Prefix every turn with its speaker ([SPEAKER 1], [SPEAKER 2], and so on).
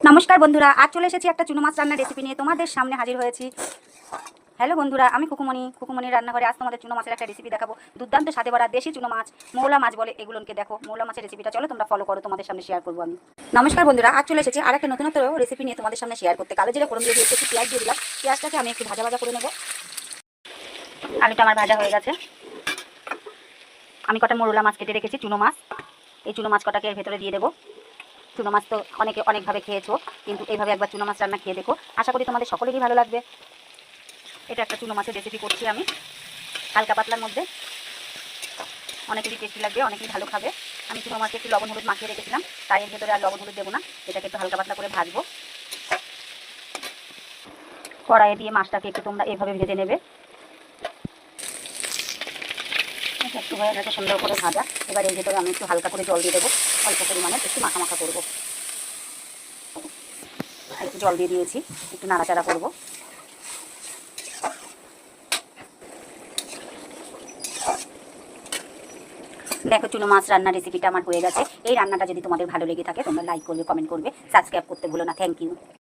[SPEAKER 1] নমস্কার বন্ধুরা, আজ চলে এসেছি একটা চুনো মাছ রান্নার রেসিপি নিয়ে। তোমাদের সামনে হাজির হয়েছি। হ্যালো বন্ধুরা, আমি কুকুমণি কুকুমণির রান্নাঘরে আজ তোমাদের চুনো মাছের একটা রেসিপি দেখাবো। দুর্দান্ত স্বাদে ভরা দেশি চুনো মাছ, মৌলা মাছ বলে এগুলোকে দেখো। মৌলা মাছের রেসিপিটা চলো তোমরা ফলো করো, তোমাদের সামনে শেয়ার করব আমি। নমস্কার বন্ধুরা, আজ চলে এসেছি আর একটা নতুনত্ব রেসিপি নিয়ে তোমাদের সামনে শেয়ার করতে। কালো জিরে, ফোড়ন দিয়ে দিয়েছি পেঁয়াজ দিয়ে দিলাম। পেঁয়াজটাকে আমি একটু ভাজা ভাজা করে নেব। আলুটা আমার ভাজা হয়ে গেছে। আমি কটা মোরলা মাছ কেটে রেখেছি, চুনো মাছ। এই চুনো মাছ কটাকে এর ভেতরে দিয়ে দেবো। চুনো মাছ তো অনেকে অনেকভাবে খেয়েছো, কিন্তু এইভাবে একবার চুনো মাছ রান্না খেয়ে দেখো। আশা করি তোমাদের সকলেরই ভালো লাগবে। এটা একটা চুনো মাছের রেসিপি করছি আমি, হালকা পাতলার মধ্যে। অনেকেরই টেস্টি লাগবে, অনেকেই ভালো খাবে। আমি চুনো মাছকে একটু লবণ হলুদ মাখিয়ে রেখেছিলাম, তাই এর ভেতরে আর লবণ হলুদ দেবো না, এটাকে একটু হালকা পাতলা করে ভাজবো। কড়াইয়ে দিয়ে মাছটাকে একটু তোমরা এভাবে ভেজে নেবে। একটু হয়ে গেছে সুন্দর করে ভাজা। এবার এর ভেতরে আমি একটু হালকা করে জল দিয়ে দেবো। অল্প পরিমাণে একটু মাখা মাখা করব। একটু জল দিয়ে দিয়েছি, একটু নাড়াচাড়া করব। দেখো চুনো মাছ রান্নার রেসিপিটা আমার হয়ে গেছে। এই রান্নাটা যদি তোমাদের ভালো লেগে থাকে, তোমরা লাইক করবে কমেন্ট করবে সাবস্ক্রাইব করতে ভুলো না। Thank you